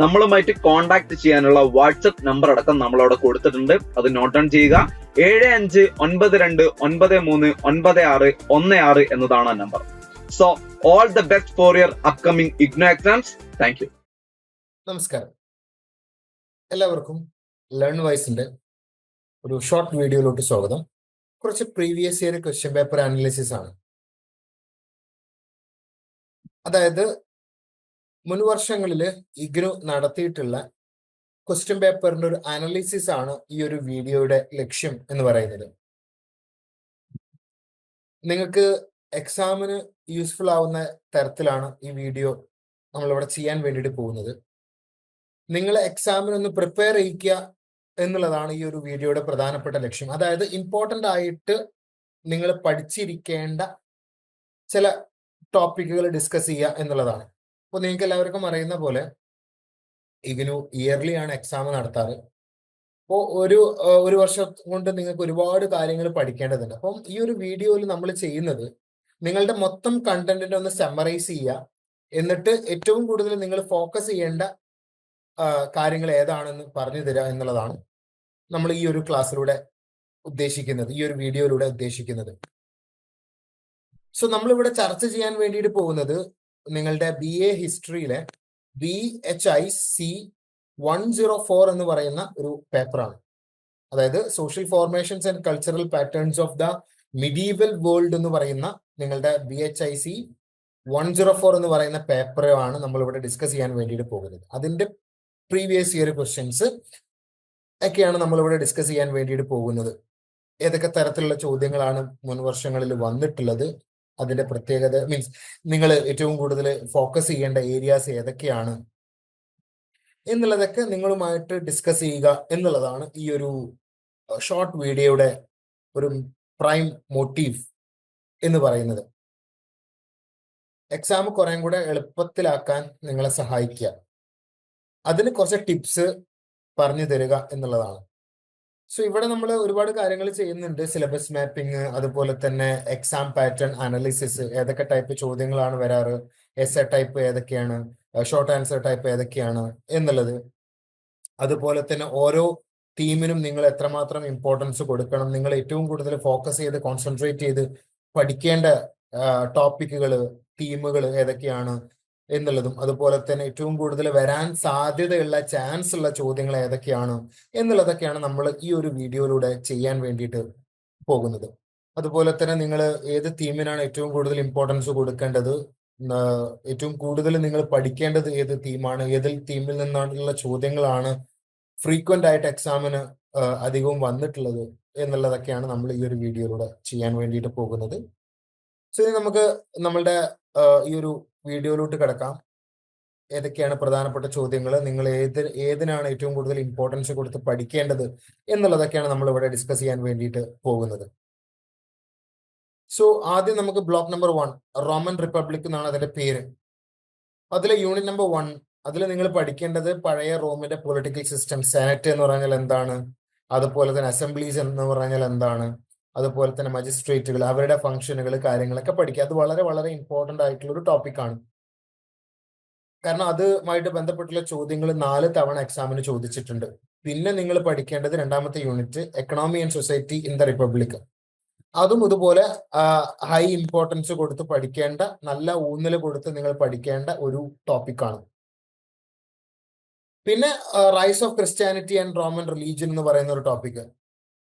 നമ്മളുമായിട്ട് കോൺടാക്ട് ചെയ്യാനുള്ള WhatsApp number അടക്കം നമ്മൾ അവിടെ കൊടുത്തിട്ടുണ്ട്. അത് നോട്ട് ഡൗൺ ചെയ്യുക. ഏഴ് അഞ്ച് ഒൻപത് രണ്ട് ഒൻപത് മൂന്ന് ഒൻപത് ആറ് ഒന്ന് ആറ് എന്നതാണ് ആ number so all the best for your upcoming IGNOU exams thank you നമസ്കാരം. എല്ലാവർക്കും ലേൺ വൈസിന്റെ ഒരു ഷോർട്ട് വീഡിയോയിലോട്ട് സ്വാഗതം. കുറച്ച് previous year question paper analysis ആണ്. അതായത് മുൻ വർഷങ്ങളിൽ ഇഗ്നു നടത്തിയിട്ടുള്ള ക്വസ്റ്റ്യൻ പേപ്പറിന്റെ ഒരു അനാലിസിസ് ആണ് ഈ ഒരു വീഡിയോയുടെ ലക്ഷ്യം എന്ന് പറയുന്നത്. നിങ്ങൾക്ക് എക്സാമിന് യൂസ്ഫുൾ ആവുന്ന തരത്തിലാണ് ഈ വീഡിയോ നമ്മളിവിടെ ചെയ്യാൻ വേണ്ടിയിട്ട് പോകുന്നത്. നിങ്ങൾ എക്സാമിനൊന്ന് പ്രിപ്പയർ ചെയ്യിക്കുക എന്നുള്ളതാണ് ഈ ഒരു വീഡിയോയുടെ പ്രധാനപ്പെട്ട ലക്ഷ്യം. അതായത് ഇമ്പോർട്ടന്റ് ആയിട്ട് നിങ്ങൾ പഠിച്ചിരിക്കേണ്ട ചില ടോപ്പിക്കുകൾ ഡിസ്കസ് ചെയ്യുക എന്നുള്ളതാണ്. അപ്പോൾ നിങ്ങൾക്ക് എല്ലാവർക്കും അറിയുന്ന പോലെ ഇഗ്നു ഇയർലി ആണ് എക്സാം നടത്താറ്. അപ്പോൾ ഒരു ഒരു വർഷം കൊണ്ട് നിങ്ങൾക്ക് ഒരുപാട് കാര്യങ്ങൾ പഠിക്കേണ്ടതുണ്ട്. അപ്പം ഈ ഒരു വീഡിയോയിൽ നമ്മൾ ചെയ്യുന്നത് നിങ്ങളുടെ മൊത്തം കണ്ടന്റിനെ ഒന്ന് സെമറൈസ് ചെയ്യുക. എന്നിട്ട് ഏറ്റവും കൂടുതൽ നിങ്ങൾ ഫോക്കസ് ചെയ്യേണ്ട കാര്യങ്ങൾ ഏതാണെന്ന് പറഞ്ഞു തരിക എന്നുള്ളതാണ് നമ്മൾ ഈ ഒരു ക്ലാസ്സിലൂടെ ഉദ്ദേശിക്കുന്നത് ഈ ഒരു വീഡിയോയിലൂടെ ഉദ്ദേശിക്കുന്നത്. സോ നമ്മളിവിടെ ചർച്ച ചെയ്യാൻ വേണ്ടിയിട്ട് പോകുന്നത് നിങ്ങളുടെ B A ഹിസ്റ്ററിയിലെ B H I C one zero four എന്ന് പറയുന്ന ഒരു പേപ്പറാണ് അതായത് social formations and cultural patterns of the medieval world എന്ന് പറയുന്ന നിങ്ങളുടെ B H I C one zero four എന്ന് പറയുന്ന പേപ്പറാണ് നമ്മൾ ഇവിടെ ഡിസ്കസ് ചെയ്യാൻ വേണ്ടിയിട്ട് പോകുന്നത്. അതിന്റെ പ്രീവിയസ് ഇയർ ക്വസ്റ്റ്യൻസ് ഒക്കെയാണ് നമ്മളിവിടെ ഡിസ്കസ് ചെയ്യാൻ വേണ്ടിയിട്ട് പോകുന്നത്. ഏതൊക്കെ തരത്തിലുള്ള ചോദ്യങ്ങളാണ് മുൻ വർഷങ്ങളിൽ വന്നിട്ടുള്ളത്? അതിന്റെ പ്രത്യേകത മീൻസ് നിങ്ങൾ ഏറ്റവും കൂടുതൽ ഫോക്കസ് ചെയ്യേണ്ട ഏരിയാസ് ഏതൊക്കെയാണ്? എന്നുള്ളതൊക്കെ നിങ്ങളുമായിട്ട് ഡിസ്കസ് ചെയ്യുക എന്നുള്ളതാണ് ഈ ഒരു ഷോർട്ട് വീഡിയോയുടെ ഒരു പ്രൈം മോട്ടീവ് എന്ന് പറയുന്നത്. എക്സാം കുറേം കൂടെ എളുപ്പത്തിലാക്കാൻ നിങ്ങളെ സഹായിക്കുക. അതിന് കുറച്ച് ടിപ്സ് പറഞ്ഞു തരിക എന്നുള്ളതാണ്. സോ ഇവിടെ നമ്മൾ ഒരുപാട് കാര്യങ്ങൾ ചെയ്യുന്നുണ്ട്. സിലബസ് മാപ്പിംഗ് അതുപോലെ തന്നെ എക്സാം പാറ്റേൺ അനാലിസിസ് ഏതൊക്കെ ടൈപ്പ് ചോദ്യങ്ങളാണ് വരാറ്? എസ് എ ടൈപ്പ് ഏതൊക്കെയാണ് ഷോർട്ട് ആൻസർ ടൈപ്പ് ഏതൊക്കെയാണ് എന്നുള്ളത്. അതുപോലെ തന്നെ ഓരോ തീമിനും നിങ്ങൾ എത്രമാത്രം ഇമ്പോർട്ടൻസ് കൊടുക്കണം. നിങ്ങൾ ഏറ്റവും കൂടുതൽ ഫോക്കസ് ചെയ്ത് കോൺസെൻട്രേറ്റ് ചെയ്ത് പഠിക്കേണ്ട ടോപ്പിക്കുകൾ തീമുകൾ ഏതൊക്കെയാണ്? എന്നുള്ളതും അതുപോലെ തന്നെ ഏറ്റവും കൂടുതൽ വരാൻ സാധ്യതയുള്ള ചാൻസ് ഉള്ള ചോദ്യങ്ങൾ ഏതൊക്കെയാണ് എന്നുള്ളതൊക്കെയാണ് നമ്മൾ ഈ ഒരു വീഡിയോയിലൂടെ ചെയ്യാൻ വേണ്ടിയിട്ട് പോകുന്നത്. അതുപോലെ തന്നെ നിങ്ങൾ ഏത് തീമിനാണ് ഏറ്റവും കൂടുതൽ ഇമ്പോർട്ടൻസ് കൊടുക്കേണ്ടത്? ഏറ്റവും കൂടുതൽ നിങ്ങൾ പഠിക്കേണ്ടത് ഏത് തീമാണ് ഏതിൽ തീമിൽ നിന്നുള്ള ചോദ്യങ്ങളാണ് ഫ്രീക്വന്റ് ആയിട്ട് എക്സാമിന് അധികവും വന്നിട്ടുള്ളത് എന്നുള്ളതൊക്കെയാണ് നമ്മൾ ഈ ഒരു വീഡിയോയിലൂടെ ചെയ്യാൻ വേണ്ടിയിട്ട് പോകുന്നത്. സോ ഇനി നമുക്ക് നമ്മളുടെ ഈ ഒരു വീഡിയോയിലോട്ട് കിടക്കാം. ഏതൊക്കെയാണ് പ്രധാനപ്പെട്ട ചോദ്യങ്ങൾ നിങ്ങൾ ഏത് ഏതിനാണ് ഏറ്റവും കൂടുതൽ ഇമ്പോർട്ടൻസ് കൊടുത്ത് പഠിക്കേണ്ടത്? എന്നുള്ളതൊക്കെയാണ് നമ്മൾ ഇവിടെ ഡിസ്കസ് ചെയ്യാൻ വേണ്ടിയിട്ട് പോകുന്നത്. സോ ആദ്യം നമുക്ക് block number one Roman republic എന്നാണ് അതിന്റെ പേര്. അതിലെ യൂണിറ്റ് നമ്പർ വൺ അതിൽ നിങ്ങൾ പഠിക്കേണ്ടത് പഴയ റോമിന്റെ പൊളിറ്റിക്കൽ സിസ്റ്റം സെനറ്റ് എന്ന് പറഞ്ഞാൽ എന്താണ്? അതുപോലെ തന്നെ അസംബ്ലീസ് എന്ന് പറഞ്ഞാൽ എന്താണ്? അതുപോലെ തന്നെ മജിസ്ട്രേറ്റുകൾ അവരുടെ ഫംഗ്ഷനുകൾ കാര്യങ്ങളൊക്കെ പഠിക്കുക. അത് വളരെ വളരെ ഇമ്പോർട്ടന്റ് ആയിട്ടുള്ള ഒരു ടോപ്പിക്കാണ് കാരണം അതുമായിട്ട് ബന്ധപ്പെട്ടുള്ള ചോദ്യങ്ങൾ നാല് തവണ എക്സാമിന് ചോദിച്ചിട്ടുണ്ട്. പിന്നെ നിങ്ങൾ പഠിക്കേണ്ടത് രണ്ടാമത്തെ unit economy and society in the republic അതും ഇതുപോലെ ഹൈ ഇമ്പോർട്ടൻസ് കൊടുത്ത് പഠിക്കേണ്ട നല്ല ഊന്നൽ കൊടുത്ത് നിങ്ങൾ പഠിക്കേണ്ട ഒരു ടോപ്പിക്കാണ് പിന്നെ rise of Christianity and Roman religion എന്ന് പറയുന്ന ഒരു ടോപ്പിക്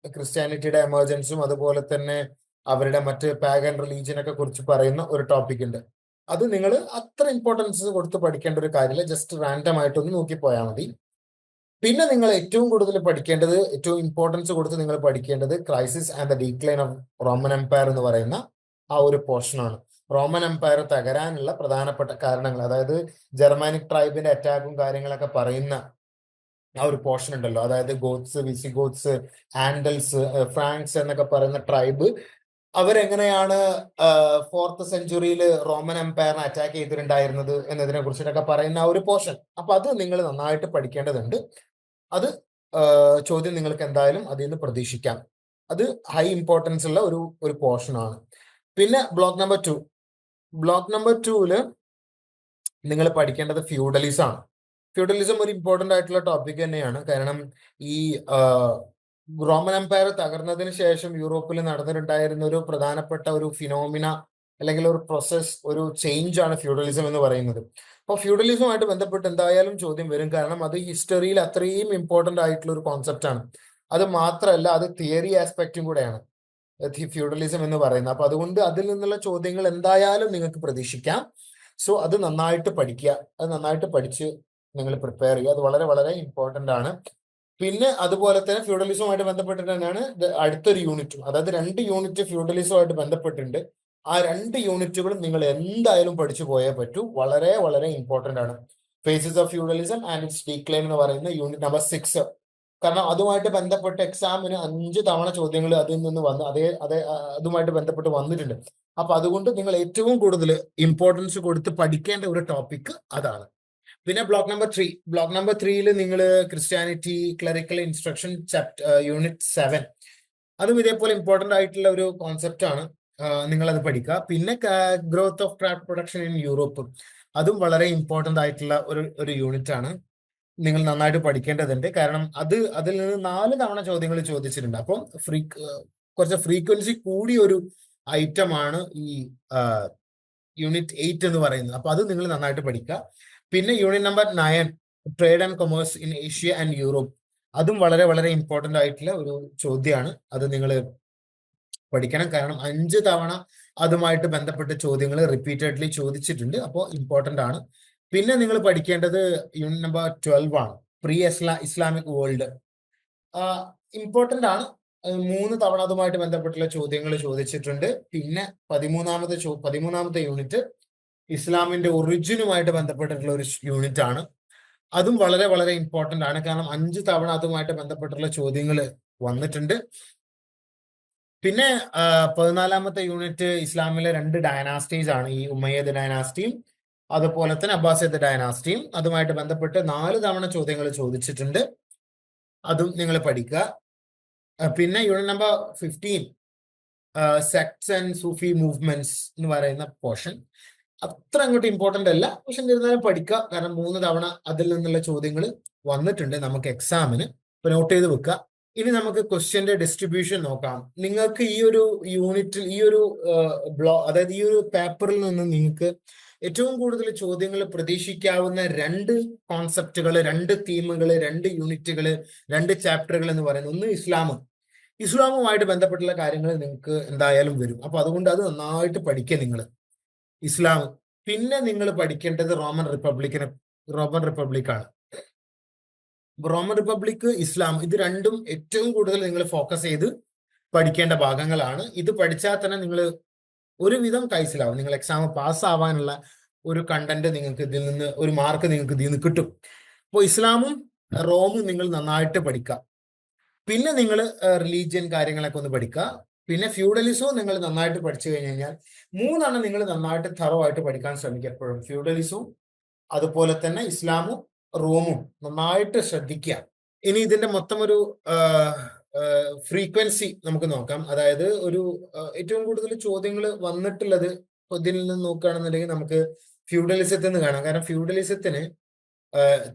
ക്രിസ്ത്യാനിറ്റിയുടെ എമർജൻസും അതുപോലെ തന്നെ അവരുടെ മറ്റ് പാഗൻ റിലീജിയനൊക്കെ കുറിച്ച് പറയുന്ന ഒരു ടോപ്പിക് ഉണ്ട്. അത് നിങ്ങൾ അത്ര ഇമ്പോർട്ടൻസ് കൊടുത്ത് പഠിക്കേണ്ട ഒരു കാര്യമില്ല. ജസ്റ്റ് റാൻഡം ആയിട്ടൊന്ന് നോക്കി പോയാൽ മതി. പിന്നെ നിങ്ങൾ ഏറ്റവും കൂടുതൽ പഠിക്കേണ്ടത് ഏറ്റവും ഇമ്പോർട്ടൻസ് കൊടുത്ത് നിങ്ങൾ പഠിക്കേണ്ടത് crisis and the decline of Roman empire എന്ന് പറയുന്ന ആ ഒരു പോർഷനാണ് റോമൻ എംപയർ തകരാനുള്ള പ്രധാനപ്പെട്ട കാരണങ്ങൾ അതായത് ജർമാനിക് ട്രൈബിന്റെ അറ്റാക്കും കാര്യങ്ങളൊക്കെ പറയുന്ന ആ ഒരു പോർഷൻ ഉണ്ടല്ലോ. അതായത് ഗോത്സ് വിസിഗോത്സ് ആൻഡൽസ് ഫ്രാങ്ക്സ് എന്നൊക്കെ പറയുന്ന ട്രൈബ് അവരെങ്ങനെയാണ് ഫോർത്ത് സെഞ്ചുറിയിൽ റോമൻ എംപയറിനെ അറ്റാക്ക് ചെയ്തിട്ടുണ്ടായിരുന്നത് എന്നതിനെ കുറിച്ചിട്ടൊക്കെ പറയുന്ന ഒരു പോർഷൻ അപ്പൊ അത് നിങ്ങൾ നന്നായിട്ട് പഠിക്കേണ്ടതുണ്ട്. അത് ചോദ്യം നിങ്ങൾക്ക് എന്തായാലും അതിൽ നിന്ന് പ്രതീക്ഷിക്കാം. അത് ഹൈ ഇമ്പോർട്ടൻസ് ഉള്ള ഒരു ഒരു പോർഷൻ ആണ്. പിന്നെ block number two block number ടൂവിൽ നിങ്ങൾ പഠിക്കേണ്ടത് ഫ്യൂഡലിസം ആണ്. ഫ്യൂഡലിസം ഒരു ഇമ്പോർട്ടന്റ് ആയിട്ടുള്ള ടോപ്പിക് തന്നെയാണ്. കാരണം ഈ റോമൻ എംപയർ തകർന്നതിന് ശേഷം യൂറോപ്പിൽ നടന്നിട്ടുണ്ടായിരുന്ന ഒരു പ്രധാനപ്പെട്ട ഒരു ഫിനോമിന അല്ലെങ്കിൽ ഒരു പ്രോസസ് ഒരു ചേഞ്ച് ആണ് ഫ്യൂഡലിസം എന്ന് പറയുന്നത്. അപ്പോൾ ഫ്യൂഡലിസവുമായിട്ട് ബന്ധപ്പെട്ട് എന്തായാലും ചോദ്യം വരും. കാരണം അത് ഹിസ്റ്ററിയിൽ അത്രയും ഇമ്പോർട്ടന്റ് ആയിട്ടുള്ള ഒരു കോൺസെപ്റ്റ് ആണ്. അത് മാത്രമല്ല അത് തിയറി ആസ്പെക്റ്റും കൂടെയാണ്. ഫ്യൂഡലിസം എന്ന് പറയുന്നത്. അപ്പൊ അതുകൊണ്ട് അതിൽ നിന്നുള്ള ചോദ്യങ്ങൾ എന്തായാലും നിങ്ങൾക്ക് പ്രതീക്ഷിക്കാം. സോ അത് നന്നായിട്ട് പഠിക്കുക. അത് നന്നായിട്ട് പഠിച്ച് നിങ്ങൾ പ്രിപ്പയർ ചെയ്യുക. അത് വളരെ വളരെ ഇമ്പോർട്ടന്റ് ആണ്. പിന്നെ അതുപോലെ തന്നെ ഫ്യൂഡലിസവുമായിട്ട് ബന്ധപ്പെട്ടിട്ട് തന്നെയാണ് അടുത്തൊരു യൂണിറ്റും അതായത് രണ്ട് യൂണിറ്റ് ഫ്യൂഡലിസവുമായിട്ട് ബന്ധപ്പെട്ടിട്ടുണ്ട്. ആ രണ്ട് യൂണിറ്റുകളും നിങ്ങൾ എന്തായാലും പഠിച്ചു പോയേ പറ്റൂ. വളരെ വളരെ ഇമ്പോർട്ടന്റ് ആണ്. Phases of feudalism and its decline എന്ന് പറയുന്ന യൂണിറ്റ് നമ്പർ സിക്സ് കാരണം അതുമായിട്ട് ബന്ധപ്പെട്ട എക്സാമിന് അഞ്ച് തവണ ചോദ്യങ്ങൾ അതിൽ നിന്ന് വന്ന് അതേ അതേ അതുമായിട്ട് ബന്ധപ്പെട്ട് വന്നിട്ടുണ്ട്. അപ്പൊ അതുകൊണ്ട് നിങ്ങൾ ഏറ്റവും കൂടുതൽ ഇമ്പോർട്ടൻസ് കൊടുത്ത് പഠിക്കേണ്ട ഒരു ടോപ്പിക് അതാണ്. പിന്നെ block number three block number ത്രീയിൽ നിങ്ങൾ Christianity clerical instruction chapter unit seven അതും ഇതേപോലെ ഇമ്പോർട്ടന്റ് ആയിട്ടുള്ള ഒരു കോൺസെപ്റ്റ് ആണ്. നിങ്ങളത് പഠിക്കുക പിന്നെ growth of craft production in Europe അതും വളരെ ഇമ്പോർട്ടന്റ് ആയിട്ടുള്ള ഒരു ഒരു യൂണിറ്റ് ആണ്. നിങ്ങൾ നന്നായിട്ട് പഠിക്കേണ്ടതുണ്ട്. കാരണം അത് അതിൽ നിന്ന് നാല് തവണ ചോദ്യങ്ങൾ ചോദിച്ചിട്ടുണ്ട്. അപ്പം ഫ്രീ കുറച്ച് ഫ്രീക്വൻസി കൂടിയ ഒരു ഐറ്റം ആണ് ഈ യൂണിറ്റ് എയ്റ്റ് എന്ന് പറയുന്നത്. അപ്പൊ അത് നിങ്ങൾ നന്നായിട്ട് പഠിക്കുക പിന്നെ union number nine trade and commerce in Asia and Europe അതും വളരെ വളരെ ഇമ്പോർട്ടന്റ് ആയിട്ടുള്ള ഒരു ചോദ്യമാണ്. അത് നിങ്ങൾ പഠിക്കണം. കാരണം അഞ്ച് തവണ അതുമായിട്ട് ബന്ധപ്പെട്ട ചോദ്യങ്ങൾ റിപ്പീറ്റഡ്ലി ചോദിച്ചിട്ടുണ്ട്. അപ്പോൾ ഇമ്പോർട്ടന്റ് ആണ്. പിന്നെ നിങ്ങൾ പഠിക്കേണ്ടത് യൂണിറ്റ് നമ്പർ ട്വൽവ് ആണ്. Pre Isla Islamic world important ആണ്. മൂന്ന് തവണ അതുമായിട്ട് ബന്ധപ്പെട്ടുള്ള ചോദ്യങ്ങൾ ചോദിച്ചിട്ടുണ്ട്. പിന്നെ പതിമൂന്നാമത്തെ പതിമൂന്നാമത്തെ യൂണിറ്റ് ഇസ്ലാമിന്റെ ഒറിജിനുമായിട്ട് ബന്ധപ്പെട്ടിട്ടുള്ള ഒരു യൂണിറ്റ് ആണ് അതും വളരെ വളരെ ഇമ്പോർട്ടന്റ് ആണ്. കാരണം അഞ്ച് തവണ അതുമായിട്ട് ബന്ധപ്പെട്ടുള്ള ചോദ്യങ്ങൾ വന്നിട്ടുണ്ട്. പിന്നെ പതിനാലാമത്തെ യൂണിറ്റ് ഇസ്ലാമിലെ രണ്ട് ഡയനാസ്റ്റീസ് ആണ്. ഈ ഉമ്മയ്യദ് ഡയനാസ്റ്റിയും അതുപോലെ തന്നെ അബ്ബാസിയത്ത് ഡയനാസ്റ്റിയും അതുമായിട്ട് ബന്ധപ്പെട്ട് നാല് തവണ ചോദ്യങ്ങൾ ചോദിച്ചിട്ടുണ്ട്. അതും നിങ്ങൾ പഠിക്കുക. പിന്നെ unit number fifteen sects and Sufi movements എന്ന് പറയുന്ന പോർഷൻ അത്ര അങ്ങോട്ട് ഇമ്പോർട്ടന്റ് അല്ല. പക്ഷെ എന്നിരുന്നാലും പഠിക്കുക കാരണം മൂന്ന് തവണ അതിൽ നിന്നുള്ള ചോദ്യങ്ങൾ വന്നിട്ടുണ്ട് നമുക്ക് എക്സാമിന് ഇപ്പൊ നോട്ട് ചെയ്ത് വെക്കുക ഇനി നമുക്ക് ക്വസ്റ്റ്യന്റെ ഡിസ്ട്രിബ്യൂഷൻ നോക്കാം. നിങ്ങൾക്ക് ഈ ഒരു യൂണിറ്റിൽ ഈ ഒരു ബ്ലോ അതായത് ഈ ഒരു പേപ്പറിൽ നിന്ന് നിങ്ങൾക്ക് ഏറ്റവും കൂടുതൽ ചോദ്യങ്ങൾ പ്രതീക്ഷിക്കാവുന്ന രണ്ട് കോൺസെപ്റ്റുകൾ രണ്ട് തീമുകൾ രണ്ട് യൂണിറ്റുകൾ രണ്ട് ചാപ്റ്ററുകൾ എന്ന് പറയുന്നത് ഒന്ന് ഇസ്ലാം. ഇസ്ലാമുമായിട്ട് ബന്ധപ്പെട്ടുള്ള കാര്യങ്ങൾ നിങ്ങൾക്ക് എന്തായാലും വരും. അപ്പൊ അതുകൊണ്ട് അത് നന്നായിട്ട് പഠിക്കുക നിങ്ങൾ ഇസ്ലാം. പിന്നെ നിങ്ങൾ പഠിക്കേണ്ടത് റോമൻ റിപ്പബ്ലിക്കിനെ റോമൻ റിപ്പബ്ലിക്കാണ്. റോമൻ റിപ്പബ്ലിക് ഇസ്ലാം ഇത് രണ്ടും ഏറ്റവും കൂടുതൽ നിങ്ങൾ ഫോക്കസ് ചെയ്ത് പഠിക്കേണ്ട ഭാഗങ്ങളാണ്. ഇത് പഠിച്ചാൽ തന്നെ നിങ്ങൾ ഒരുവിധം കൈസിലാവും. നിങ്ങൾ എക്സാം പാസ് ആവാനുള്ള ഒരു കണ്ടന്റ് നിങ്ങൾക്ക് ഇതിൽ നിന്ന് ഒരു മാർക്ക് നിങ്ങൾക്ക് ഇതിൽ നിന്ന് കിട്ടും. അപ്പോൾ ഇസ്ലാമും റോമും നിങ്ങൾ നന്നായിട്ട് പഠിക്കുക. പിന്നെ നിങ്ങൾ റിലീജിയൻ കാര്യങ്ങളൊക്കെ ഒന്ന് പഠിക്കുക. പിന്നെ ഫ്യൂഡലിസവും നിങ്ങൾ നന്നായിട്ട് പഠിച്ചു കഴിഞ്ഞു കഴിഞ്ഞാൽ മൂന്നെണ്ണം നിങ്ങൾ നന്നായിട്ട് തറോ ആയിട്ട് പഠിക്കാൻ ശ്രമിക്കുക എപ്പോഴും. ഫ്യൂഡലിസവും അതുപോലെ തന്നെ ഇസ്ലാമും റോമും നന്നായിട്ട് ശ്രദ്ധിക്കുക. ഇനി ഇതിന്റെ മൊത്തം ഒരു ഫ്രീക്വൻസി നമുക്ക് നോക്കാം. അതായത് ഒരു ഏറ്റവും കൂടുതൽ ചോദ്യങ്ങൾ വന്നിട്ടുള്ളത് ഇതിൽ നിന്ന് നോക്കുകയാണെന്നുണ്ടെങ്കിൽ നമുക്ക് ഫ്യൂഡലിസത്തിൽ നിന്ന് കാണാം. കാരണം ഫ്യൂഡലിസത്തിന്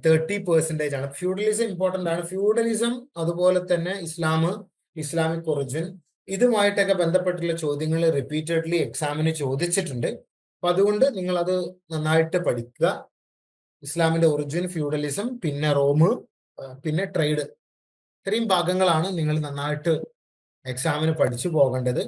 തേർട്ടി പെർസെന്റേജ് ആണ്. ഫ്യൂഡലിസം ഇമ്പോർട്ടന്റ് ആണ്. ഫ്യൂഡലിസം അതുപോലെ തന്നെ ഇസ്ലാം ഇസ്ലാമിക് ഒറിജിൻ ഇതുമായിട്ടൊക്കെ ബന്ധപ്പെട്ടുള്ള ചോദ്യങ്ങൾ റിപ്പീറ്റഡ്ലി എക്സാമിന് ചോദിച്ചിട്ടുണ്ട്. അപ്പൊ അതുകൊണ്ട് നിങ്ങൾ അത് നന്നായിട്ട് പഠിക്കുക. ഇസ്ലാമിന്റെ ഒറിജിൻ ഫ്യൂഡലിസം പിന്നെ റോമ് പിന്നെ ട്രേഡ് ഇത്രയും ഭാഗങ്ങളാണ് നിങ്ങൾ നന്നായിട്ട് എക്സാമിന് പഠിച്ചു പോകേണ്ടത്.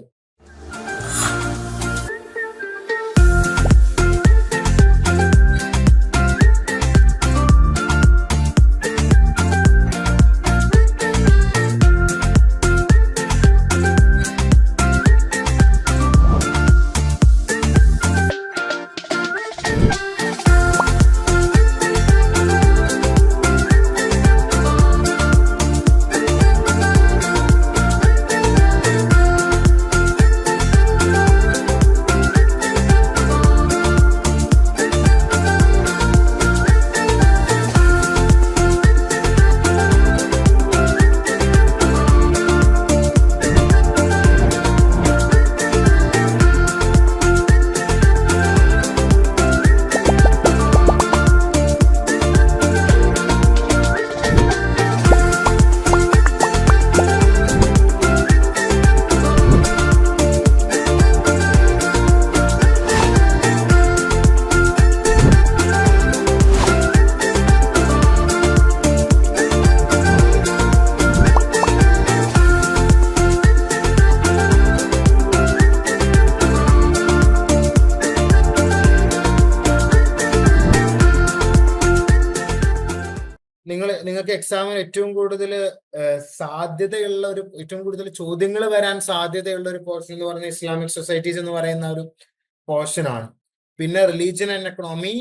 നിങ്ങൾക്ക് എക്സാമിന് ഏറ്റവും കൂടുതൽ സാധ്യതയുള്ള ഒരു ഏറ്റവും കൂടുതൽ ചോദ്യങ്ങൾ വരാൻ സാധ്യതയുള്ള ഒരു പോർഷൻ എന്ന് പറയുന്നത് ഇസ്ലാമിക് സൊസൈറ്റീസ് എന്ന് പറയുന്ന ഒരു പോർഷൻ ആണ്. പിന്നെ religion and economy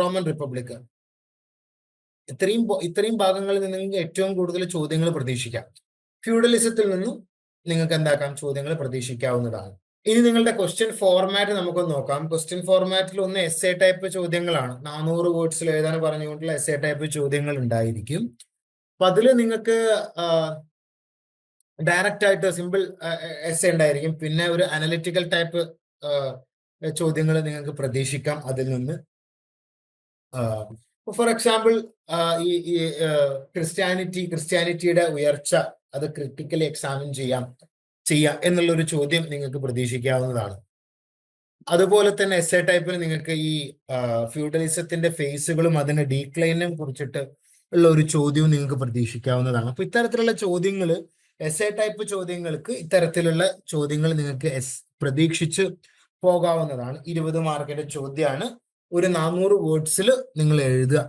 Roman republic ഇത്രയും ഇത്രയും ഭാഗങ്ങളിൽ നിന്ന് നിങ്ങൾക്ക് ഏറ്റവും കൂടുതൽ ചോദ്യങ്ങൾ പ്രതീക്ഷിക്കാം. ഫ്യൂഡലിസത്തിൽ നിന്നും നിങ്ങൾക്ക് എന്താക്കാം? ചോദ്യങ്ങൾ പ്രതീക്ഷിക്കാവുന്നതാണ്. ഇനി നിങ്ങളുടെ ക്വസ്റ്റ്യൻ ഫോർമാറ്റ് നമുക്കൊന്ന് നോക്കാം. ക്വസ്റ്റ്യൻ ഫോർമാറ്റിൽ ഒന്ന് എസ് എ ടൈപ്പ് ചോദ്യങ്ങളാണ്. നാനൂറ് വേർഡ്സിൽ എഴുതാൻ പറഞ്ഞുകൊണ്ടുള്ള എസ് എ ടൈപ്പ് ചോദ്യങ്ങൾ ഉണ്ടായിരിക്കും. അപ്പൊ അതിൽ നിങ്ങൾക്ക് ഡയറക്റ്റ് ആയിട്ട് സിമ്പിൾ എസ് എ ഉണ്ടായിരിക്കും. പിന്നെ ഒരു അനലിറ്റിക്കൽ ടൈപ്പ് ചോദ്യങ്ങൾ നിങ്ങൾക്ക് പ്രതീക്ഷിക്കാം. അതിൽ നിന്ന് ഫോർ എക്സാമ്പിൾ ഈ ക്രിസ്ത്യാനിറ്റി ക്രിസ്ത്യാനിറ്റിയുടെ ഉയർച്ച അത് ക്രിട്ടിക്കലി എക്സാമിൻ ചെയ്യാം. ചെയ്യാം എന്നുള്ള ഒരു ചോദ്യം നിങ്ങൾക്ക് പ്രതീക്ഷിക്കാവുന്നതാണ്. അതുപോലെ തന്നെ എസ് എ ടൈപ്പിൽ നിങ്ങൾക്ക് ഈ ഫ്യൂഡലിസത്തിന്റെ ഫേസുകളും അതിന്റെ ഡീക്ലൈനും കുറിച്ചിട്ട് ഉള്ള ഒരു ചോദ്യവും നിങ്ങൾക്ക് പ്രതീക്ഷിക്കാവുന്നതാണ്. അപ്പൊ ഇത്തരത്തിലുള്ള ചോദ്യങ്ങൾ എസ് എ ടൈപ്പ് ചോദ്യങ്ങൾക്ക് ഇത്തരത്തിലുള്ള ചോദ്യങ്ങൾ നിങ്ങൾക്ക് എസ് പ്രതീക്ഷിച്ച് പോകാവുന്നതാണ്. ഇരുപത് മാർക്കിന്റെ ചോദ്യമാണ് ഒരു നാനൂറ് വേർഡ്സിൽ നിങ്ങൾ എഴുതുക.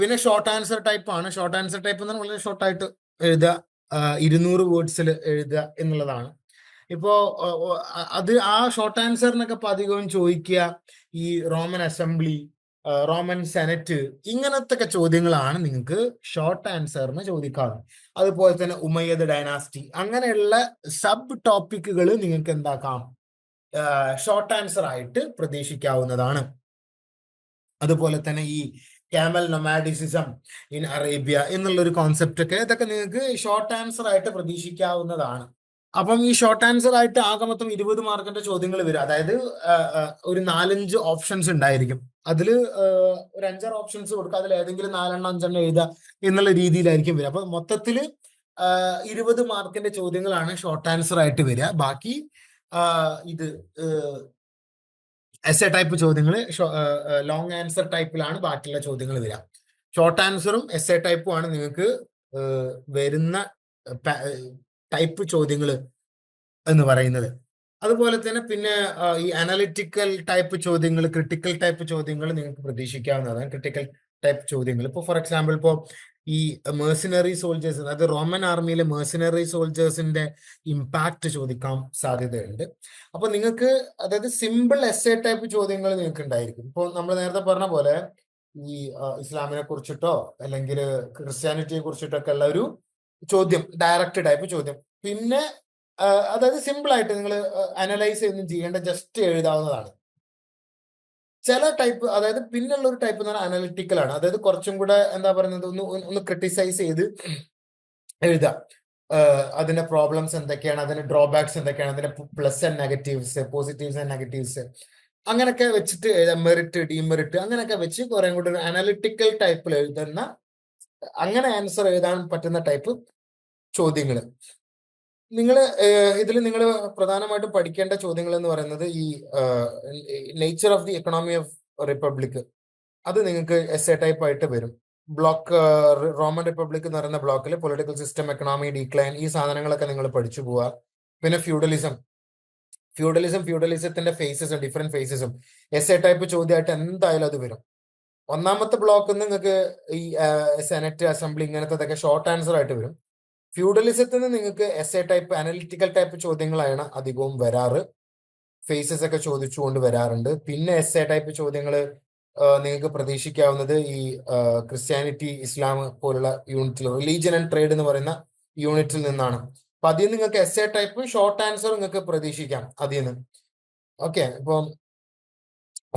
പിന്നെ ഷോർട്ട് ആൻസർ ടൈപ്പ് ആണ്. ഷോർട്ട് ആൻസർ ടൈപ്പ് എന്ന് പറഞ്ഞാൽ വളരെ ഷോർട്ട് ആയിട്ട് എഴുതുക. ഇരുന്നൂറ് വേർഡ്സിൽ എഴുതുക എന്നുള്ളതാണ്. ഇപ്പോ അത് ആ ഷോർട്ട് ആൻസറിനൊക്കെ അധികവും ചോദിക്കുക ഈ റോമൻ അസംബ്ലി റോമൻ സെനറ്റ് ഇങ്ങനത്തെ ചോദ്യങ്ങളാണ് നിങ്ങൾക്ക് ഷോർട്ട് ആൻസറിന് ചോദിക്കാറ്. അതുപോലെ തന്നെ ഉമയ്യദ് ഡൈനാസ്റ്റി അങ്ങനെയുള്ള സബ് ടോപ്പിക്കുകൾ നിങ്ങൾക്ക് എന്താക്കാം? ഷോർട്ട് ആൻസർ ആയിട്ട് പ്രതീക്ഷിക്കാവുന്നതാണ്. അതുപോലെ തന്നെ ഈ ക്യാമൽ നൊമാഡിസിസം ഇൻ അറേബ്യ എന്നുള്ള ഒരു കോൺസെപ്റ്റ് ഒക്കെ. ഇതൊക്കെ നിങ്ങൾക്ക് ഷോർട്ട് ആൻസർ ആയിട്ട് പ്രതീക്ഷിക്കാവുന്നതാണ്. അപ്പം ഈ ഷോർട്ട് ആൻസർ ആയിട്ട് ആകെ മൊത്തം ഇരുപത് മാർക്കിന്റെ ചോദ്യങ്ങൾ വരും. അതായത് ഒരു നാലഞ്ച് ഓപ്ഷൻസ് ഉണ്ടായിരിക്കും. അതിൽ ഒരു അഞ്ചാറ് ഓപ്ഷൻസ് കൊടുക്കുക. അതിൽ ഏതെങ്കിലും നാലെണ്ണം അഞ്ചെണ്ണം എഴുതുക എന്നുള്ള രീതിയിലായിരിക്കും വരിക. അപ്പൊ മൊത്തത്തിൽ ഇരുപത് മാർക്കിന്റെ ചോദ്യങ്ങളാണ് ഷോർട്ട് ആൻസർ ആയിട്ട് വരിക. ബാക്കി ഇത് എസ് എ ടൈപ്പ് ചോദ്യങ്ങൾ ലോങ് ആൻസർ ടൈപ്പിലാണ് ബാക്കിയുള്ള ചോദ്യങ്ങൾ വരിക. ഷോർട്ട് ആൻസറും എസ് എ ടൈപ്പും ആണ് നിങ്ങൾക്ക് വരുന്ന ടൈപ്പ് ചോദ്യങ്ങൾ എന്ന് പറയുന്നത്. അതുപോലെ തന്നെ പിന്നെ ഈ അനലിറ്റിക്കൽ ടൈപ്പ് ചോദ്യങ്ങൾ ക്രിട്ടിക്കൽ ടൈപ്പ് ചോദ്യങ്ങൾ നിങ്ങൾക്ക് പ്രതീക്ഷിക്കാവുന്നതാണ്. ക്രിട്ടിക്കൽ ടൈപ്പ് ചോദ്യങ്ങൾ. ഇപ്പോൾ ഫോർ എക്സാമ്പിൾ ഇപ്പോൾ ഈ മേഴ്സിനറി സോൾജേഴ്സ് അതായത് റോമൻ ആർമിയിലെ മേഴ്സിനറി സോൾജേഴ്സിന്റെ ഇമ്പാക്ട് ചോദിക്കാൻ സാധ്യതയുണ്ട്. അപ്പൊ നിങ്ങൾക്ക് അതായത് സിമ്പിൾ എസ് എ ടൈപ്പ് ചോദ്യങ്ങൾ നിങ്ങൾക്ക് ഉണ്ടായിരിക്കും ഇപ്പോൾ നമ്മൾ നേരത്തെ പറഞ്ഞ പോലെ ഈ ഇസ്ലാമിനെ കുറിച്ചിട്ടോ അല്ലെങ്കിൽ ക്രിസ്ത്യാനിറ്റിയെ കുറിച്ചിട്ടൊക്കെ ഉള്ള ഒരു ചോദ്യം ഡയറക്റ്റ് ടൈപ്പ് ചോദ്യം. പിന്നെ അതായത് സിമ്പിൾ ആയിട്ട് നിങ്ങൾ അനലൈസ് ഒന്നും ചെയ്യേണ്ട ജസ്റ്റ് എഴുതാവുന്നതാണ്. ചില ടൈപ്പ് അതായത് പിന്നുള്ള ഒരു ടൈപ്പ് എന്ന് പറഞ്ഞാൽ അനലിറ്റിക്കൽ ആണ്. അതായത് കുറച്ചും കൂടെ എന്താ പറയുന്നത്? ഒന്ന് ഒന്ന് ക്രിട്ടിസൈസ് ചെയ്ത് എഴുതാം അതിന്റെ പ്രോബ്ലംസ് എന്തൊക്കെയാണ്? അതിന്റെ ഡ്രോബാക്സ് എന്തൊക്കെയാണ്? അതിന്റെ plus and negatives positives and negatives അങ്ങനെയൊക്കെ വെച്ചിട്ട് എഴുതാം മെറിറ്റ് ഡിമെറിറ്റ് അങ്ങനെയൊക്കെ വെച്ച് കുറെ കൂടി ഒരു അനലിറ്റിക്കൽ ടൈപ്പിൽ എഴുതുന്ന അങ്ങനെ ആൻസർ എഴുതാൻ പറ്റുന്ന ടൈപ്പ് ചോദ്യങ്ങൾ. നിങ്ങൾ ഇതിൽ നിങ്ങൾ പ്രധാനമായിട്ടും പഠിക്കേണ്ട ചോദ്യങ്ങൾ എന്ന് പറയുന്നത് ഈ nature of the economy of republic അത് നിങ്ങൾക്ക് എസ് എ ടൈപ്പ് ആയിട്ട് വരും. ബ്ലോക്ക് റോമൻ റിപ്പബ്ലിക് എന്ന് പറയുന്ന ബ്ലോക്കിൽ പൊളിറ്റിക്കൽ സിസ്റ്റം എക്കണോമി ഡീക്ലൈൻ ഈ സാധനങ്ങളൊക്കെ നിങ്ങൾ പഠിച്ചു പോവുക പിന്നെ ഫ്യൂഡലിസം ഫ്യൂഡലിസം ഫ്യൂഡലിസത്തിന്റെ ഫേസസും ഡിഫറെന്റ് ഫേസസും എസ് എ ടൈപ്പ് ചോദ്യമായിട്ട് എന്തായാലും അത് വരും. ഒന്നാമത്തെ ബ്ലോക്ക് നിങ്ങൾക്ക് ഈ സെനറ്റ് അസംബ്ലി ഇങ്ങനത്തെ ഷോർട്ട് ആൻസർ ആയിട്ട് വരും. ഫ്യൂഡലിസത്തിൽ നിന്ന് നിങ്ങൾക്ക് S A type analytical type ചോദ്യങ്ങളാണ് അധികവും വരാറ്. ഫേസസ് ഒക്കെ ചോദിച്ചുകൊണ്ട് വരാറുണ്ട്. പിന്നെ എസ് എ ടൈപ്പ് ചോദ്യങ്ങൾ നിങ്ങൾക്ക് പ്രതീക്ഷിക്കാവുന്നത് ഈ ക്രിസ്ത്യാനിറ്റി ഇസ്ലാം പോലുള്ള യൂണിറ്റിൽ റിലീജിയൻ ആൻഡ് ട്രേഡ് എന്ന് പറയുന്ന യൂണിറ്റിൽ നിന്നാണ്. അപ്പൊ അതിൽ നിങ്ങൾക്ക് S A type short answer നിങ്ങൾക്ക് പ്രതീക്ഷിക്കാം അതിൽ നിന്ന്. ഓക്കെ ഇപ്പം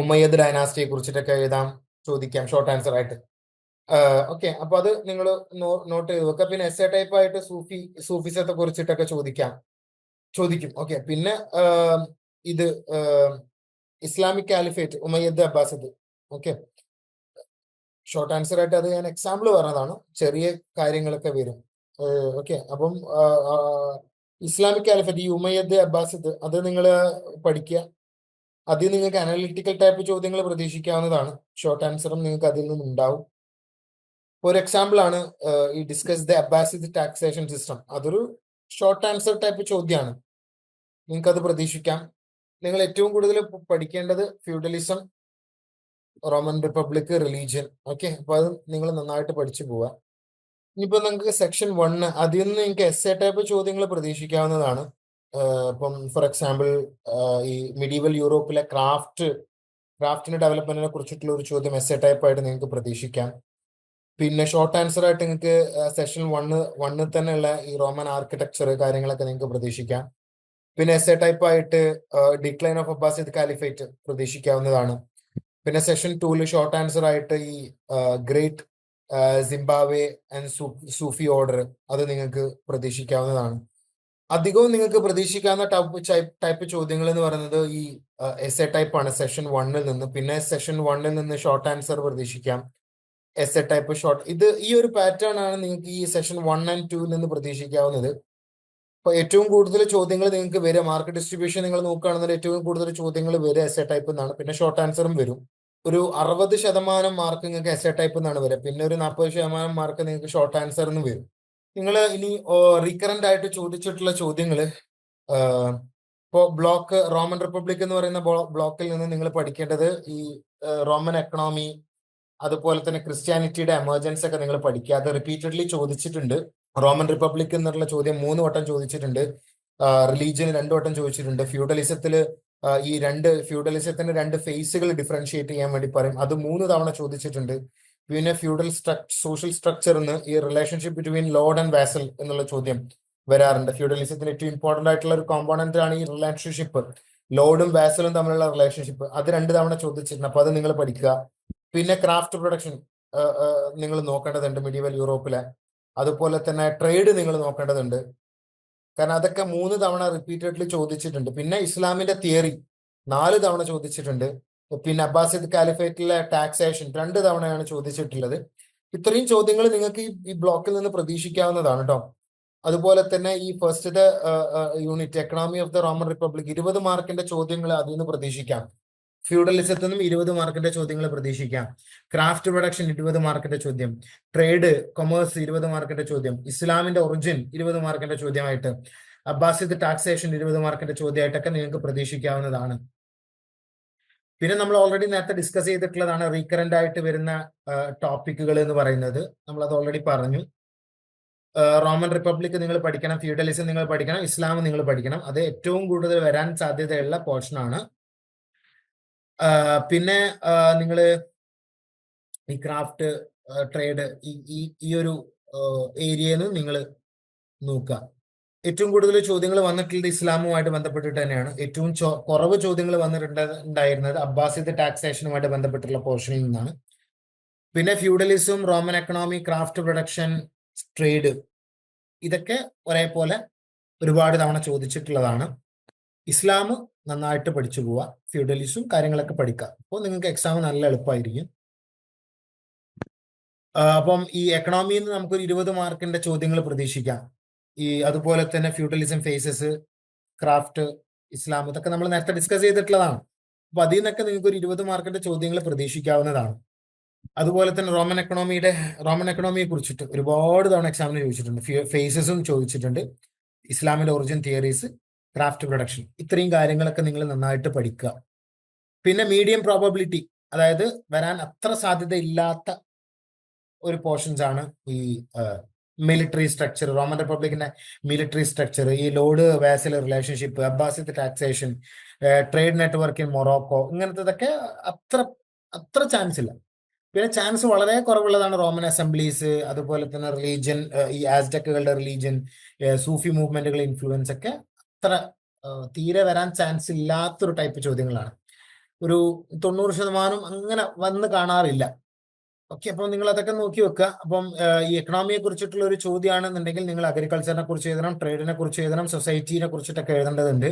ഉമ്മയ്യദ് ഡൈനാസ്റ്റിയെ കുറിച്ചിട്ടൊക്കെ എഴുതാം ചോദിക്കാം ഷോർട്ട് ആൻസർ ആയിട്ട്. ഓക്കെ അപ്പൊ അത് നിങ്ങൾ നോട്ട് ചെയ്ത് വെക്കുക പിന്നെ എസ് എ ടൈപ്പ് ആയിട്ട് സൂഫി സൂഫിസത്തെ കുറിച്ചിട്ടൊക്കെ ചോദിക്കാം. ചോദിക്കും. ഓക്കെ പിന്നെ ഇത് Islamic caliphate Umayyad Abbasid okay short answer ആയിട്ട് അത് ഞാൻ എക്സാമ്പിൾ പറഞ്ഞതാണ്. ചെറിയ കാര്യങ്ങളൊക്കെ വരും. ഓക്കെ അപ്പം ഇസ്ലാമിക് കാലിഫേറ്റ് ഈ ഉമയ്യദ് അബ്ബാസദ് അത് നിങ്ങൾ പഠിക്കുക. അതിൽ നിങ്ങൾക്ക് അനലിറ്റിക്കൽ ടൈപ്പ് ചോദ്യങ്ങൾ പ്രതീക്ഷിക്കാവുന്നതാണ്. ഷോർട്ട് ആൻസറും നിങ്ങൾക്ക് അതിൽ നിന്നും ഉണ്ടാവും ഒരു എക്സാമ്പിൾ ആണ് ഈ discuss the Abbasid taxation system അതൊരു ഷോർട്ട് ആൻസർ ടൈപ്പ് ചോദ്യമാണ് നിങ്ങൾക്ക് അത് പ്രതീക്ഷിക്കാം. നിങ്ങൾ ഏറ്റവും കൂടുതൽ പഠിക്കേണ്ടത് feudalism Roman republic religion okay അപ്പൊ അത് നിങ്ങൾ നന്നായിട്ട് പഠിച്ചു പോവാ ഇനിയിപ്പോ നിങ്ങൾക്ക് സെക്ഷൻ വണ്ണ് അതിൽ നിന്ന് നിങ്ങൾക്ക് എസ് എ ടൈപ്പ് ചോദ്യങ്ങൾ പ്രതീക്ഷിക്കാവുന്നതാണ്. ഇപ്പം ഫോർ എക്സാമ്പിൾ ഈ മിഡീവൽ യൂറോപ്പിലെ ക്രാഫ്റ്റ് ക്രാഫ്റ്റിന്റെ ഡെവലപ്മെന്റിനെ കുറിച്ചിട്ടുള്ള ഒരു ചോദ്യം എസ് എ ടൈപ്പ് ആയിട്ട് നിങ്ങൾക്ക് പ്രതീക്ഷിക്കാം. പിന്നെ ഷോർട്ട് ആൻസർ ആയിട്ട് നിങ്ങൾക്ക് സെഷൻ വണ്ണ് വണ്ണിൽ തന്നെയുള്ള ഈ റോമൻ ആർക്കിടെക്ചർ കാര്യങ്ങളൊക്കെ നിങ്ങൾക്ക് പ്രതീക്ഷിക്കാം. പിന്നെ എസ് എ ടൈപ്പ് ആയിട്ട് ഡിക്ലൈൻ ഓഫ് അബ്ബാസിദ് കാലിഫൈറ്റ് പ്രതീക്ഷിക്കാവുന്നതാണ്. പിന്നെ സെഷൻ ടൂൽ ഷോർട്ട് ആൻസർ ആയിട്ട് ഈ Great Zimbabwe and Sufi order അത് നിങ്ങൾക്ക് പ്രതീക്ഷിക്കാവുന്നതാണ്. അധികവും നിങ്ങൾക്ക് പ്രതീക്ഷിക്കാവുന്ന ടൈപ്പ് ടൈപ്പ് ചോദ്യങ്ങൾ എന്ന് പറയുന്നത് ഈ എസ് എ ടൈപ്പ് ആണ്. സെഷൻ വണ്ണിൽ നിന്ന്. പിന്നെ സെഷൻ വണ്ണിൽ നിന്ന് ഷോർട്ട് ആൻസർ പ്രതീക്ഷിക്കാം. എസ് എ ടൈപ്പ് ഷോർട്ട് ഇത് ഈ ഒരു പാറ്റേൺ ആണ് നിങ്ങൾക്ക് ഈ സെഷൻ വൺ ആൻഡ് ടൂവിൽ നിന്ന് പ്രതീക്ഷിക്കാവുന്നത്. അപ്പൊ ഏറ്റവും കൂടുതൽ ചോദ്യങ്ങൾ നിങ്ങൾക്ക് വരിക മാർക്ക് ഡിസ്ട്രിബ്യൂഷൻ നിങ്ങൾ നോക്കുകയാണെന്നുണ്ടെങ്കിൽ ഏറ്റവും കൂടുതൽ ചോദ്യങ്ങൾ വരിക എസ് എ ടൈപ്പ് എന്നാണ് പിന്നെ ഷോർട്ട് ആൻസറും വരും. ഒരു അറുപത് ശതമാനം മാർക്ക് നിങ്ങൾക്ക് എസ് എ ടൈപ്പ് എന്നാണ് വരിക പിന്നെ ഒരു നാൽപ്പത് ശതമാനം മാർക്ക് നിങ്ങൾക്ക് ഷോർട്ട് ആൻസർ എന്ന് വരും. നിങ്ങൾ ഇനി റീകറന്റ് ആയിട്ട് ചോദിച്ചിട്ടുള്ള ചോദ്യങ്ങൾ ഇപ്പോൾ ബ്ലോക്ക് റോമൻ റിപ്പബ്ലിക് എന്ന് പറയുന്ന ബ്ലോക്കിൽ നിന്ന് നിങ്ങൾ പഠിക്കേണ്ടത് ഈ റോമൻ എക്കണോമി അതുപോലെ തന്നെ ക്രിസ്ത്യാനിറ്റിയുടെ എമർജൻസ് ഒക്കെ നിങ്ങൾ പഠിക്കുക. അത് റിപ്പീറ്റഡ്ലി ചോദിച്ചിട്ടുണ്ട്. റോമൻ റിപ്പബ്ലിക് എന്നുള്ള ചോദ്യം മൂന്ന് വട്ടം ചോദിച്ചിട്ടുണ്ട്. റിലീജിയൻ രണ്ടു വട്ടം ചോദിച്ചിട്ടുണ്ട്. ഫ്യൂഡലിസത്തിൽ ഈ രണ്ട് ഫ്യൂഡലിസത്തിന്റെ രണ്ട് ഫേസുകൾ ഡിഫറൻഷിയേറ്റ് ചെയ്യാൻ വേണ്ടി പറയും. അത് മൂന്ന് തവണ ചോദിച്ചിട്ടുണ്ട്. പിന്നെ ഫ്യൂഡൽ സോഷ്യൽ സ്ട്രക്ചറിന് ഈ relationship between lord and vassal എന്നുള്ള ചോദ്യം വരാറുണ്ട്. ഫ്യൂഡലിസത്തിന് ഏറ്റവും ഇമ്പോർട്ടന്റ് ആയിട്ടുള്ള ഒരു കോമ്പോണന്റ് ആണ് ഈ റിലേഷൻഷിപ്പ് ലോഡും വാസലും തമ്മിലുള്ള റിലേഷൻഷിപ്പ് അത് രണ്ട് തവണ ചോദിച്ചിട്ടുണ്ട്. അപ്പൊ അത് നിങ്ങൾ പഠിക്കുക. പിന്നെ ക്രാഫ്റ്റ് പ്രൊഡക്ഷൻ നിങ്ങൾ നോക്കേണ്ടതുണ്ട് മിഡീവൽ യൂറോപ്പിലെ. അതുപോലെ തന്നെ ട്രേഡ് നിങ്ങൾ നോക്കേണ്ടതുണ്ട്. കാരണം അതൊക്കെ മൂന്ന് തവണ റിപ്പീറ്റഡ്ലി ചോദിച്ചിട്ടുണ്ട്. പിന്നെ ഇസ്ലാമിന്റെ തിയറി നാല് തവണ ചോദിച്ചിട്ടുണ്ട്. പിന്നെ അബ്ബാസിദ് കാലിഫേറ്റിലെ ടാക്സേഷൻ രണ്ട് തവണയാണ് ചോദിച്ചിട്ടുള്ളത്. ഇത്രയും ചോദ്യങ്ങൾ നിങ്ങൾക്ക് ഈ ബ്ലോക്കിൽ നിന്ന് പ്രതീക്ഷിക്കാവുന്നതാണ് കേട്ടോ അതുപോലെ തന്നെ ഈ ഫസ്റ്റത്തെ unit economy of the Roman republic ഇരുപത് മാർക്കിന്റെ ചോദ്യങ്ങൾ അതിൽ നിന്ന് പ്രതീക്ഷിക്കാം. ഫ്യൂഡലിസത്തിൽ നിന്നും ഇരുപത് മാർക്കിന്റെ ചോദ്യങ്ങൾ പ്രതീക്ഷിക്കാം. ക്രാഫ്റ്റ് പ്രൊഡക്ഷൻ ഇരുപത് മാർക്കിന്റെ ചോദ്യം. ട്രേഡ് കൊമേഴ്സ് ഇരുപത് മാർക്കിന്റെ ചോദ്യം. ഇസ്ലാമിന്റെ ഒറിജിൻ ഇരുപത് മാർക്കിന്റെ ചോദ്യമായിട്ട്. അബ്ബാസിദ് ടാക്സേഷൻ ഇരുപത് മാർക്കിന്റെ ചോദ്യമായിട്ടൊക്കെ നിങ്ങൾക്ക് പ്രതീക്ഷിക്കാവുന്നതാണ്. പിന്നെ നമ്മൾ ഓൾറെഡി നേരത്തെ ഡിസ്കസ് ചെയ്തിട്ടുള്ളതാണ് റീകറന്റ് ആയിട്ട് വരുന്ന ടോപ്പിക്കുകൾ എന്ന് പറയുന്നത്. നമ്മൾ അത് ഓൾറെഡി പറഞ്ഞു. റോമൻ റിപ്പബ്ലിക് നിങ്ങൾ പഠിക്കണം ഫ്യൂഡലിസം നിങ്ങൾ പഠിക്കണം ഇസ്ലാം നിങ്ങൾ പഠിക്കണം. അത് ഏറ്റവും കൂടുതൽ വരാൻ സാധ്യതയുള്ള പോർഷനാണ് പിന്നെ നിങ്ങൾ ഈ ക്രാഫ്റ്റ് ട്രേഡ് ഈ ഒരു ഏരിയയിൽ നിങ്ങൾ നോക്കുക ഏറ്റവും കൂടുതൽ ചോദ്യങ്ങൾ വന്നിട്ടുള്ളത് ഇസ്ലാമുമായിട്ട് ബന്ധപ്പെട്ടിട്ട് തന്നെയാണ്. ഏറ്റവും കുറവ് ചോദ്യങ്ങൾ വന്നിട്ടുണ്ടായിരുന്നത് അബ്ബാസിദ് ടാക്സേഷനുമായിട്ട് ബന്ധപ്പെട്ടുള്ള പോർഷനിൽ നിന്നാണ്. പിന്നെ feudalism Roman economy craft production trade ഇതൊക്കെ ഒരേപോലെ ഒരുപാട് തവണ ചോദിച്ചിട്ടുള്ളതാണ്. ഇസ്ലാം നന്നായിട്ട് പഠിച്ചു പോവുക ഫ്യൂഡലിസും കാര്യങ്ങളൊക്കെ പഠിക്കുക അപ്പോൾ നിങ്ങൾക്ക് എക്സാം നല്ല എളുപ്പമായിരിക്കും. അപ്പം ഈ എക്കണോമിയിൽ നിന്ന് നമുക്കൊരു ഇരുപത് മാർക്കിന്റെ ചോദ്യങ്ങൾ പ്രതീക്ഷിക്കാം. ഈ അതുപോലെ തന്നെ ഫ്യൂഡലിസം ഫേസസ് ക്രാഫ്റ്റ് ഇസ്ലാം ഇതൊക്കെ നമ്മൾ നേരത്തെ ഡിസ്കസ് ചെയ്തിട്ടുള്ളതാണ്. അപ്പൊ അതിൽ നിന്നൊക്കെ നിങ്ങൾക്ക് ഒരു ഇരുപത് മാർക്കിന്റെ ചോദ്യങ്ങൾ പ്രതീക്ഷിക്കാവുന്നതാണ്. അതുപോലെ തന്നെ റോമൻ എക്കണോമിയുടെ റോമൻ എക്കണോമിയെ കുറിച്ചിട്ട് ഒരുപാട് തവണ എക്സാമിന് ചോദിച്ചിട്ടുണ്ട്. ഫേസസും ചോദിച്ചിട്ടുണ്ട്. ഇസ്ലാമിന്റെ ഒറിജിൻ തിയറീസ് ക്രാഫ്റ്റ് പ്രൊഡക്ഷൻ ഇത്രയും കാര്യങ്ങളൊക്കെ നിങ്ങൾ നന്നായിട്ട് പഠിക്കുക. പിന്നെ മീഡിയം പ്രോബബിലിറ്റി അതായത് വരാൻ അത്ര സാധ്യത ഇല്ലാത്ത ഒരു പോർഷൻസ് ആണ് ഈ മിലിറ്ററി സ്ട്രക്ചർ റോമൻ റിപ്പബ്ലിക്കിന്റെ മിലിറ്ററി സ്ട്രക്ചർ ഈ lord വേസല relationship Abbasid taxation trade network in Morocco ഇങ്ങനത്തതൊക്കെ അത്ര അത്ര ചാൻസ് ഇല്ല. പിന്നെ ചാൻസ് വളരെ കുറവുള്ളതാണ് റോമൻ അസംബ്ലീസ് അതുപോലെ തന്നെ റിലീജിയൻ ഈ ആസ്ഡക്കുകളുടെ റിലീജിയൻ സൂഫി മൂവ്മെന്റുകൾ ഇൻഫ്ലുവൻസ് ഒക്കെ അത്ര തീരെ വരാൻ ചാൻസ് ഇല്ലാത്തൊരു ടൈപ്പ് ചോദ്യങ്ങളാണ്. ഒരു തൊണ്ണൂറ് ശതമാനം അങ്ങനെ വന്ന് കാണാറില്ല. ഓക്കെ അപ്പം നിങ്ങൾ അതൊക്കെ നോക്കി വെക്കുക അപ്പം ഈ എക്കണോമിയെ കുറിച്ചിട്ടുള്ള ഒരു ചോദ്യമാണെന്നുണ്ടെങ്കിൽ നിങ്ങൾ അഗ്രികൾച്ചറിനെ കുറിച്ച് എഴുതണം ട്രേഡിനെ കുറിച്ച് എഴുതണം സൊസൈറ്റിനെ കുറിച്ചിട്ടൊക്കെ എഴുതേണ്ടതുണ്ട്.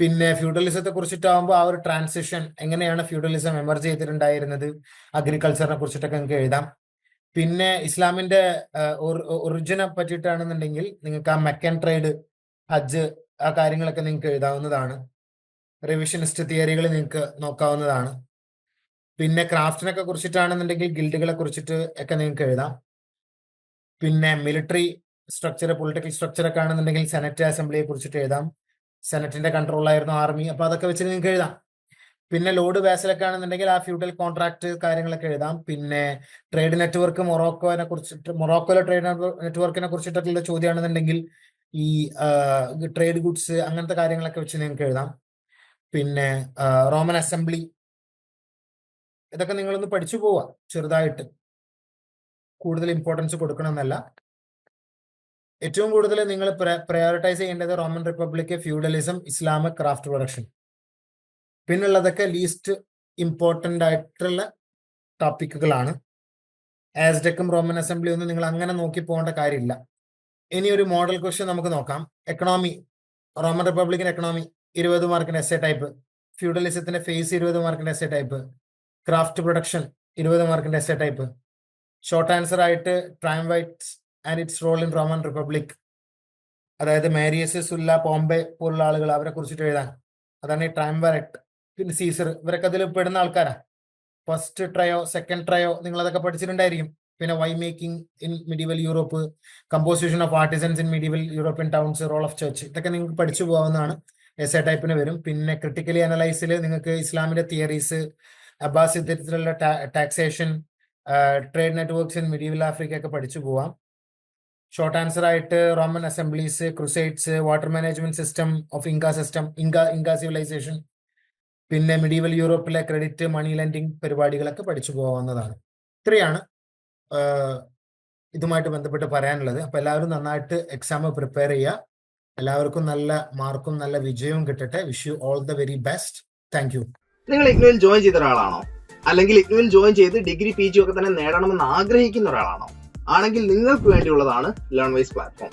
പിന്നെ ഫ്യൂഡലിസത്തെ കുറിച്ചിട്ടാകുമ്പോൾ ആ ഒരു ട്രാൻസിഷൻ എങ്ങനെയാണ് ഫ്യൂഡലിസം എമർജ് ചെയ്തിട്ടുണ്ടായിരുന്നത്? അഗ്രികൾച്ചറിനെ കുറിച്ചിട്ടൊക്കെ നിങ്ങൾക്ക് എഴുതാം. പിന്നെ ഇസ്ലാമിന്റെ ഒറിജിനെ പറ്റിയിട്ടാണെന്നുണ്ടെങ്കിൽ നിങ്ങൾക്ക് ആ മെക്കൻ ട്രേഡ് ഹജ്ജ് ആ കാര്യങ്ങളൊക്കെ നിങ്ങൾക്ക് എഴുതാവുന്നതാണ്. റിവിഷനിസ്റ്റ് തിയറികൾ നിങ്ങൾക്ക് നോക്കാവുന്നതാണ്. പിന്നെ ക്രാഫ്റ്റിനൊക്കെ കുറിച്ചിട്ടാണെന്നുണ്ടെങ്കിൽ ഗിൽഡുകളെ കുറിച്ചിട്ട് ഒക്കെ നിങ്ങൾക്ക് എഴുതാം. പിന്നെ മിലിറ്ററി സ്ട്രക്ചർ പൊളിറ്റിക്കൽ സ്ട്രക്ചർ ഒക്കെ ആണെന്നുണ്ടെങ്കിൽ സെനറ്റ് അസംബ്ലിയെ കുറിച്ചിട്ട് എഴുതാം. സെനറ്റിന്റെ കൺട്രോളായിരുന്നു ആർമി അപ്പൊ അതൊക്കെ വെച്ച് നിങ്ങൾക്ക് എഴുതാം. പിന്നെ ലോഡ് ബേസിലൊക്കെ ആണെന്നുണ്ടെങ്കിൽ ആ ഫ്യൂഡൽ കോൺട്രാക്ട് കാര്യങ്ങളൊക്കെ എഴുതാം. പിന്നെ ട്രേഡ് നെറ്റ്വർക്ക് മൊറോക്കോനെ കുറിച്ചിട്ട് മൊറോക്കോയിലെ ട്രേഡ് നെറ്റ്വർക്കിനെ കുറിച്ചിട്ടൊക്കെയുള്ള ചോദ്യമാണെന്നുണ്ടെങ്കിൽ ഈ ട്രേഡ് ഗുഡ്സ് അങ്ങനത്തെ കാര്യങ്ങളൊക്കെ വെച്ച് നിങ്ങൾക്ക് എഴുതാം. പിന്നെ റോമൻ അസംബ്ലി ഇതൊക്കെ നിങ്ങളൊന്ന് പഠിച്ചു പോവാ ചെറുതായിട്ട്. കൂടുതൽ ഇമ്പോർട്ടൻസ് കൊടുക്കണമെന്നല്ല. ഏറ്റവും കൂടുതൽ നിങ്ങൾ പ്രയോറിറ്റൈസ് ചെയ്യേണ്ടത് Roman republic feudalism Islamic craft production പിന്നുള്ളതൊക്കെ least important ആയിട്ടുള്ള ടോപ്പിക്കുകളാണ് ആസ്ഡെക്കും റോമൻ അസംബ്ലി ഒന്നും നിങ്ങൾ അങ്ങനെ നോക്കി പോകേണ്ട കാര്യമില്ല. ഇനി ഒരു മോഡൽ ക്വസ്റ്റ്യൻ നമുക്ക് നോക്കാം. എക്കണോമി റോമൻ റിപ്പബ്ലിക്കൻ എക്കണോമി ഇരുപത് മാർക്കിന്റെ എസ് എ ടൈപ്പ് ഫ്യൂഡലിസത്തിന്റെ ഫേസ് ഇരുപത് മാർക്കിന്റെ S A type craft production ഇരുപത് മാർക്കിന്റെ S A type short answer ആയിട്ട് ട്രൈം whites and its role in Roman republic അതായത് മാരിയസ് സുല്ല പോംബെ പോലുള്ള ആളുകൾ അവരെ കുറിച്ചിട്ട് എഴുതാൻ. അതാണ് ഈ ട്രൈം വരട്ട് പിന്നെ സീസർ ഇവരൊക്കെ അതിൽ പെടുന്ന ആൾക്കാരാ. ഫസ്റ്റ് ട്രയോ സെക്കൻഡ് ട്രയോ നിങ്ങൾ അതൊക്കെ പഠിച്ചിട്ടുണ്ടായിരിക്കും. പിന്നെ Y making in medieval Europe composition of artisans in medieval European towns role of church ഇതൊക്കെ നിങ്ങൾക്ക് പഠിച്ചു പോകാവുന്നതാണ്. എസ് എ ടൈപ്പിന് വരും. പിന്നെ ക്രിട്ടിക്കലി അനലൈസിൽ നിങ്ങൾക്ക് ഇസ്ലാമിന്റെ തിയറീസ് അബ്ബാസ് ഇത്തരത്തിലുള്ള taxation trade networks in medieval Africa ഒക്കെ പഠിച്ചു പോവാം. ഷോർട്ട് ആൻസർ ആയിട്ട് Roman assemblies crusades water management system of Inca system Inca Inca civilisation പിന്നെ മിഡീവൽ യൂറോപ്പിലെ ക്രെഡിറ്റ് മണി ലെൻഡിങ് പരിപാടികളൊക്കെ പഠിച്ചു പോകാവുന്നതാണ്. ഇത്രയാണ് ഇതുമായിട്ട് ബന്ധപ്പെട്ട് പറയാനുള്ളത്. അപ്പൊ എല്ലാവരും നന്നായിട്ട് എക്സാം പ്രിപ്പയർ ചെയ്യുക. എല്ലാവർക്കും നല്ല മാർക്കും നല്ല വിജയവും കിട്ടട്ടെ. Wish you all the very best thank you നിങ്ങൾ ഇഗ്നുവിൽ ജോയിൻ ചെയ്ത ഒരാളാണോ? അല്ലെങ്കിൽ ഇഗ്നുവിൽ ജോയിൻ ചെയ്ത് ഡിഗ്രി പി ജി ഒക്കെ തന്നെ നേടണമെന്ന് ആഗ്രഹിക്കുന്ന ഒരാളാണോ? ആണെങ്കിൽ നിങ്ങൾക്ക് വേണ്ടിയുള്ളതാണ് ലേൺ വൈസ് പ്ലാറ്റ്ഫോം